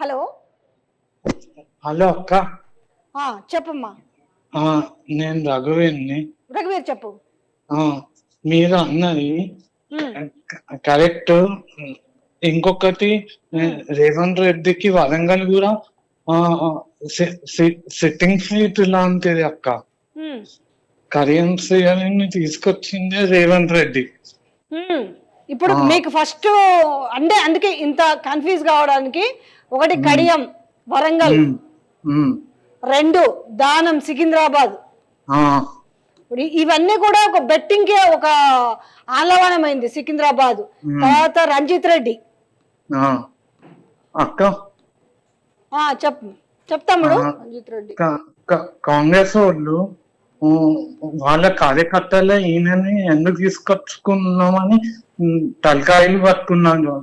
Hello? అక్క. ఆ, చెప్పమ్మా. నేను రఘువేణ్ని రఘువీర్ చెప్పు. మీరు అన్నది కరెక్ట్. ఇంకొకటి రేవంత్ రెడ్డికి వరంగల్ కూడా సిట్టింగ్ సీట్ లాంటిది అక్క. కరెన్సీ అని తీసుకొచ్చిందే రేవంత్ రెడ్డి. ఇప్పుడు. మీకు ఫస్ట్ అంటే అందుకే ఇంత కన్ఫ్యూజ్ కావడానికి ఒకటి కడియం వరంగల్. రెండు దానం సికింద్రాబాద్. ఇవన్నీ కూడా ఒక బెట్టింగ్కి ఒక ఆలవనమైంది సికింద్రాబాద్. తర్వాత రంజిత్ రెడ్డి. అక్క? ఆ చెప్పు చెప్తాముడు. రంజిత్ రెడ్డి. కాంగ్రెస్ వాళ్ళు వాళ్ళ కార్యకర్తలే ఈయనని ఎందుకు తీసుకొచ్చుకున్నామని తలకాయలు పట్టుకున్నాను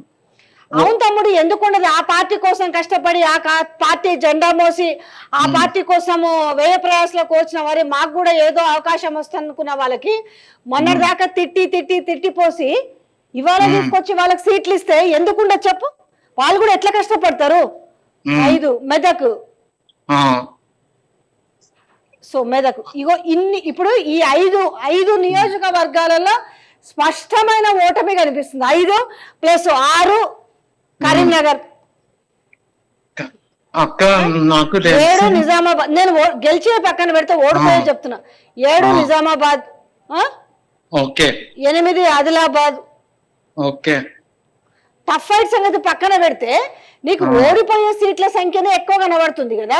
అవును తమ్ముడు ఎందుకు ఉండదు ఆ పార్టీ కోసం కష్టపడి ఆ పార్టీ జెండా మోసి ఆ పార్టీ కోసము వ్యయ ప్రయాసలకు వచ్చిన వారి మాకు కూడా ఏదో అవకాశం వస్తుంది అనుకున్న వాళ్ళకి మొన్నటి దాకా తిట్టి తిట్టి తిట్టి పోసి ఇవాళ తీసుకొచ్చి వాళ్ళకి సీట్లు ఇస్తే ఎందుకు ఉండదు చెప్పు? వాళ్ళు కూడా ఎట్లా కష్టపడతారు? ఐదు మెదక్. సో మెదక్. ఇగో ఇన్ని ఇప్పుడు ఈ ఐదు ఐదు నియోజకవర్గాలలో స్పష్టమైన ఓటమి కనిపిస్తుంది. ఐదు ప్లస్ ఆరు అక్క నాకు ఏడు నిజామాబాద్. నేను గెలిచే పక్కన పెడితే ఓడిపోయే చెప్తున్నా. ఏడు. నిజామాబాద్? ఓకే. ఎనిమిది ఆదిలాబాద్. ఓకే. టఫ్ ఫైట్ సంగతి పక్కన పెడితే నీకు ఓడిపోయే సీట్ల సంఖ్యనే ఎక్కువ కనబడుతుంది కదా?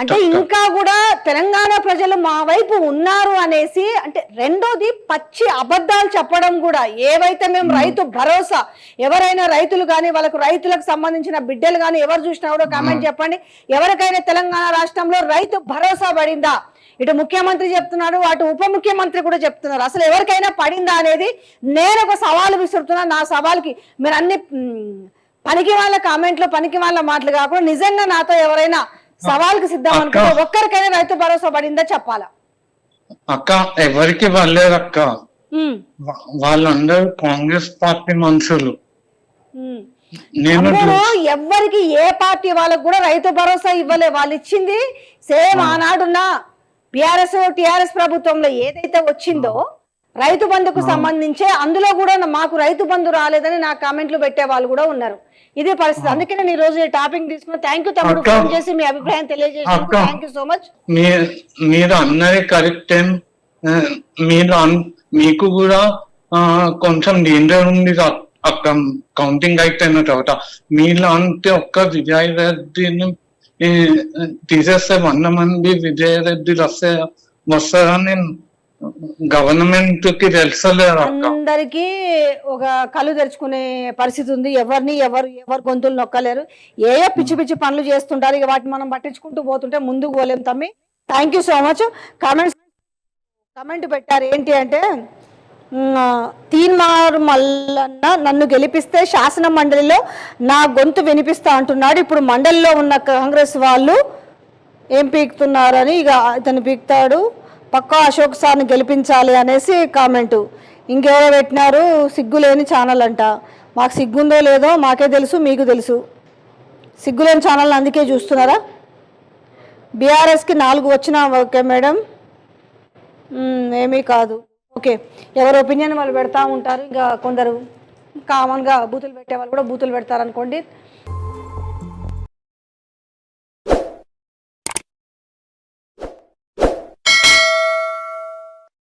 అంటే ఇంకా కూడా తెలంగాణ ప్రజలు మా వైపు ఉన్నారు అనేసి అంటే రెండోది పచ్చి అబద్ధాలు చెప్పడం కూడా. ఏవైతే మేము రైతు భరోసా ఎవరైనా రైతులు కానీ వాళ్ళకు రైతులకు సంబంధించిన బిడ్డలు కానీ ఎవరు చూసినా కూడా కామెంట్ చెప్పండి. ఎవరికైనా తెలంగాణ రాష్ట్రంలో రైతు భరోసా పడిందా? ఇటు ముఖ్యమంత్రి చెప్తున్నాడు అటు ఉప ముఖ్యమంత్రి కూడా చెప్తున్నారు. అసలు ఎవరికైనా పడిందా అనేది నేను ఒక సవాలు విసురుతున్నా. నా సవాల్కి మీరు అన్ని పనికి వాళ్ళ కామెంట్లు పనికి వాళ్ళ మాటలు కాకుండా నిజంగా నాతో ఎవరైనా సవాల్కి సిద్ధం అనుకుంటే ఒక్కరికైనా రైతు భరోసా పడిందా చెప్పాలా? అక్క ఎవరికి వాళ్ళేరు అక్క. వాళ్ళందరూ కాంగ్రెస్ పార్టీ మనుషులు. ఎవ్వరికి ఏ పార్టీ వాళ్ళకు కూడా రైతు భరోసా ఇవ్వలే. వాళ్ళు ఇచ్చింది సేమ్ ఆనాడున్న బిఆర్ఎస్ టిఆర్ఎస్ ప్రభుత్వంలో ఏదైతే వచ్చిందో రైతు బంధుకు సంబంధించే అందులో కూడా మాకు రైతు బంధు రాలేదని నా కామెంట్లు పెట్టే వాళ్ళు కూడా ఉన్నారు. ఇదే పరిస్థితి. అందుకే నేను ఈ రోజు టాపిక్ తీసుకున్నా. థ్యాంక్ యూ తమ్ముడు. ఫోన్ చేసి మీ అభిప్రాయం తెలియజేసినందుకు. థ్యాంక్ యూ సో మచ్ మీ మీరు అన్నది కరెక్ట్ మీరు మీకు కూడా కొంచెం డేంజర్ ఉంది అక్క కౌంటింగ్ అయిపోయిన తర్వాత. మీలాంటి ఒక్క విజయ్ రెడ్డిని తీసేస్తే వంద మంది విజయ్ రెడ్డిలు వస్తే వస్తారని గవర్నమెంట్కి అందరికి అందరికీ ఒక కళ్ళు తెరుచుకునే పరిస్థితి ఉంది. ఎవరిని ఎవరు ఎవరు గొంతులు నొక్కలేరు. ఏ ఏ పిచ్చి పిచ్చి పనులు చేస్తుంటారు ఇక వాటిని మనం పట్టించుకుంటూ పోతుంటే ముందుకు పోలేం తమ్మి. Thank you so much comments comment పెట్టారు. ఏంటి అంటే తీన్మారు మల్లన్న నన్ను గెలిపిస్తే శాసన మండలిలో నా గొంతు వినిపిస్తా అంటున్నాడు. ఇప్పుడు మండలిలో ఉన్న కాంగ్రెస్ వాళ్ళు ఏం పీకుతున్నారని ఇక ఇతను పీకుతాడు. పక్కా అశోక్ సార్ని గెలిపించాలి అనేసి కామెంటు. ఇంకెవరో పెట్టినారు సిగ్గులేని ఛానల్ అంట. మాకు సిగ్గుందో లేదో మాకే తెలుసు మీకు తెలుసు. సిగ్గులేని ఛానల్ అందుకే చూస్తున్నారా? బీఆర్ఎస్కి నాలుగు వచ్చినా ఓకే మేడం. ఏమీ కాదు. ఓకే ఎవరి ఒపీనియన్ వాళ్ళు పెడతా ఉంటారు. ఇంకా కొందరు కామన్గా బూతులు పెట్టే వాళ్ళు కూడా బూతులు పెడతారు అనుకోండి